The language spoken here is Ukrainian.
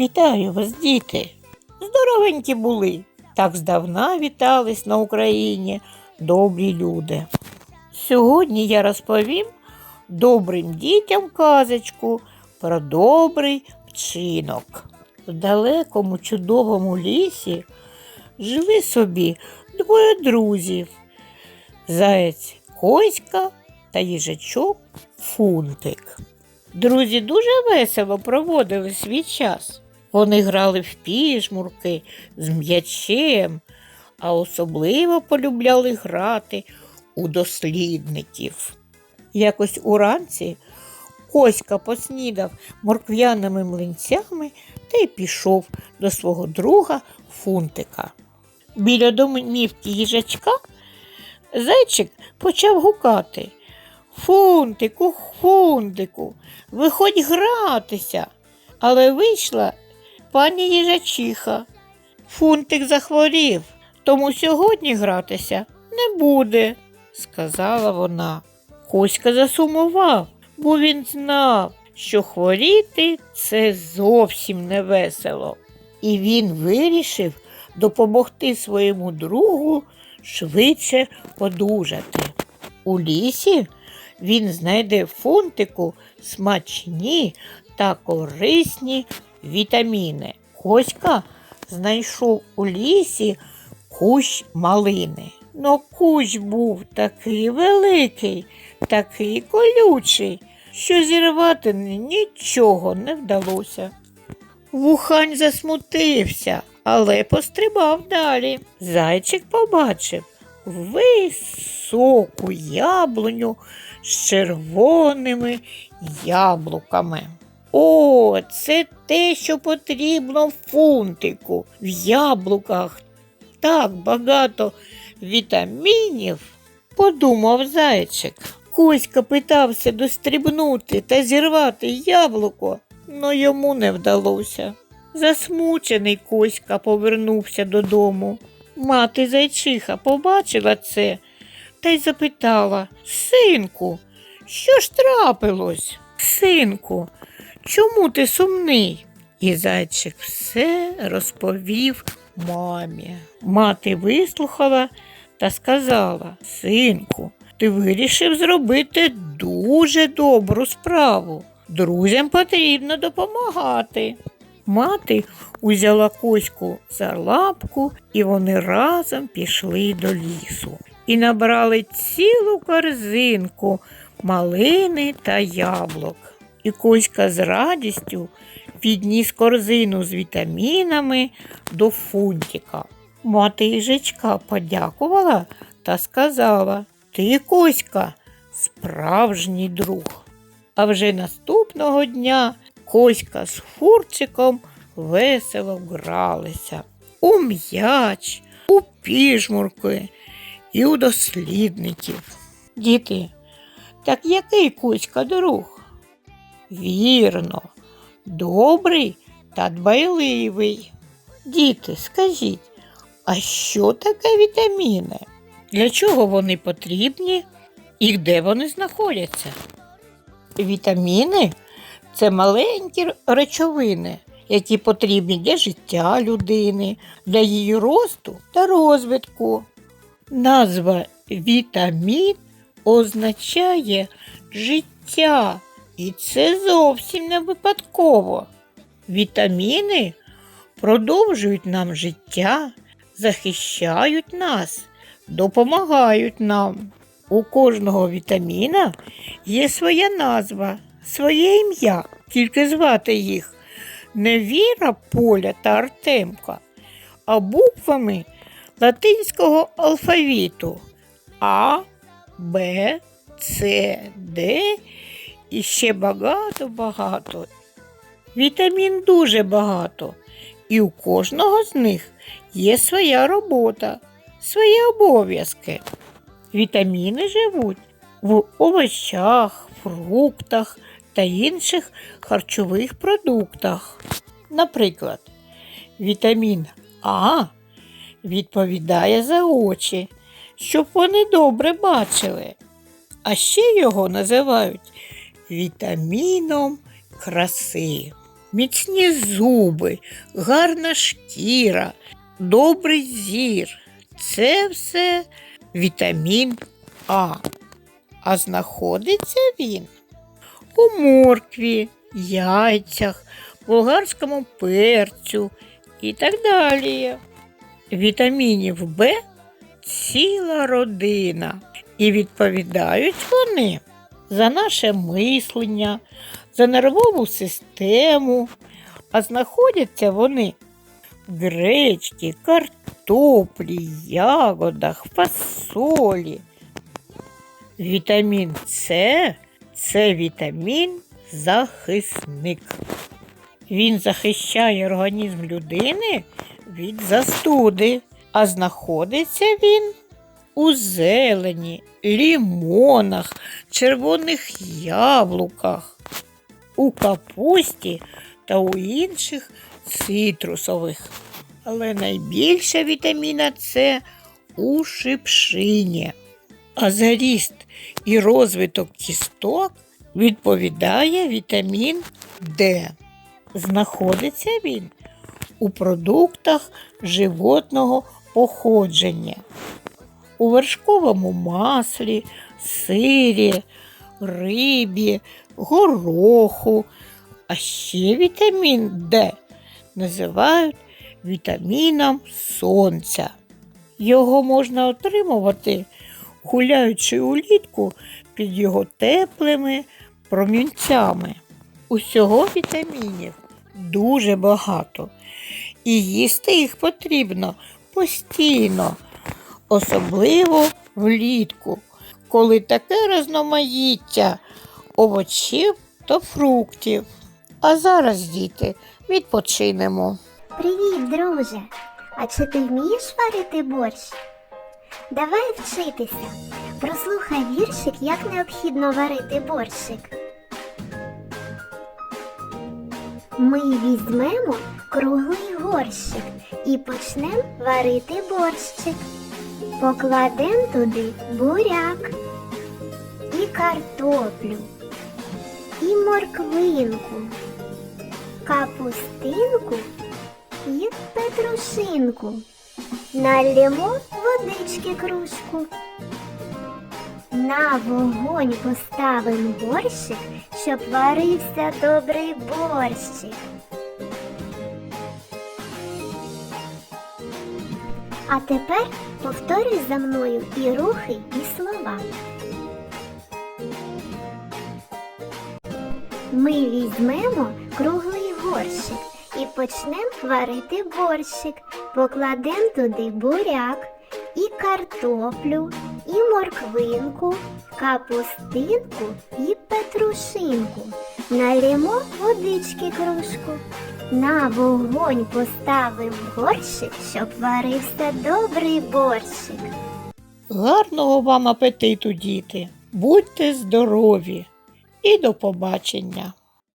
Вітаю вас, діти! Здоровенькі були. Так здавна вітались на Україні добрі люди. Сьогодні я розповім добрим дітям казочку про добрий вчинок. В далекому чудовому лісі жили собі двоє друзів Заєць Коська та їжачок Фунтик. Друзі дуже весело проводили свій час. Вони грали в піжмурки з м'ячем, а особливо полюбляли грати у дослідників. Якось уранці Коська поснідав моркв'яними млинцями та й пішов до свого друга Фунтика. Біля домівки їжачка зайчик почав гукати. Фунтику, фунтику, виходь гратися. Але вийшла пані їжачиха. Фунтик захворів, тому сьогодні гратися не буде, сказала вона. Коська засумував, бо він знав, що хворіти це зовсім не весело. І він вирішив допомогти своєму другу швидше одужати. У лісі він знайде фунтику смачні та корисні вітаміни. Коська знайшов у лісі кущ малини. Но кущ був такий великий, такий колючий, що зірвати нічого не вдалося. Вухань засмутився, але пострибав далі. Зайчик побачив високу яблуню з червоними яблуками. О, це те, що потрібно фунтику. В яблуках так багато вітамінів, подумав зайчик. Коська питався дострибнути та зірвати яблуко, но йому не вдалося. Засмучений Коська повернувся додому. Мати зайчиха побачила це та й запитала Синку, що ж трапилось? Синку, чому ти сумний? І зайчик все розповів мамі. Мати вислухала та сказала Синку, ти вирішив зробити дуже добру справу. Друзям потрібно допомагати. Мати узяла коську за лапку, і вони разом пішли до лісу і набрали цілу корзинку малини та яблук. І коська з радістю підніс корзину з вітамінами до фунтика. Мати їжачка подякувала та сказала Ти, Коська, справжній друг. А вже наступного дня Коська з фурчиком весело гралися у м'яч, у піжмурки і у дослідників. Діти, так який Коська друг? Вірно, добрий та дбайливий. Діти, скажіть, а що таке вітаміни? Для чого вони потрібні і де вони знаходяться? Вітаміни це маленькі речовини, які потрібні для життя людини, для її росту та розвитку. Назва вітамін означає життя, і це зовсім не випадково. Вітаміни продовжують нам життя, захищають нас, допомагають нам. У кожного вітаміна є своя назва, своє ім'я, тільки звати їх не Віра, Поля та Артемка, а буквами латинського алфавіту А, Б, С, Д і ще багато-багато. Вітамін дуже багато, і у кожного з них є своя робота, свої обов'язки. Вітаміни живуть в овочах, фруктах та інших харчових продуктах. Наприклад, вітамін А відповідає за очі, щоб вони добре бачили. А ще його називають вітаміном краси. міцні зуби, гарна шкіра, добрий зір. Це все вітамін А. А знаходиться він у моркві, яйцях, болгарському перцю і так далі. Вітамінів Б ціла родина, і відповідають вони за наше мислення, за нервову систему, а знаходяться вони в гречці, картоплі, ягодах, фасолі. Вітамін С це вітамін захисник. Він захищає організм людини від застуди, а знаходиться він у зелені, лімонах, червоних яблуках, у капусті та у інших цитрусових. Але найбільше вітаміна С у шипшині. А за ріст і розвиток кісток відповідає вітамін Д. Знаходиться він у продуктах животного походження, у вершковому маслі, сирі, рибі, гороху. А ще вітамін Д називають вітаміном сонця. Його можна отримувати, гуляючи улітку під його теплими промінцями. Усього вітамінів дуже багато, і їсти їх потрібно постійно, особливо влітку, коли таке розноманіття овочів та фруктів. А зараз, діти, відпочинемо. Привіт, друже! А чи ти вмієш варити борщ? Давай вчитися. Прослухай віршик, як необхідно варити борщик. Ми візьмемо круглий горщик і почнемо варити борщик. Покладемо туди буряк і картоплю, і морквинку, капустинку і петрушинку. Налємо водички кружку. На вогонь поставимо борщик, щоб варився добрий борщик. А тепер повторюй за мною і рухи, і слова. Ми візьмемо круглий горщик і почнемо варити борщик. Покладемо туди буряк, і картоплю, і морквинку, капустинку і петрушинку. Налємо водички кружку. На вогонь поставив горщик, щоб варився добрий борщик. Гарного вам апетиту, діти! Будьте здорові і до побачення!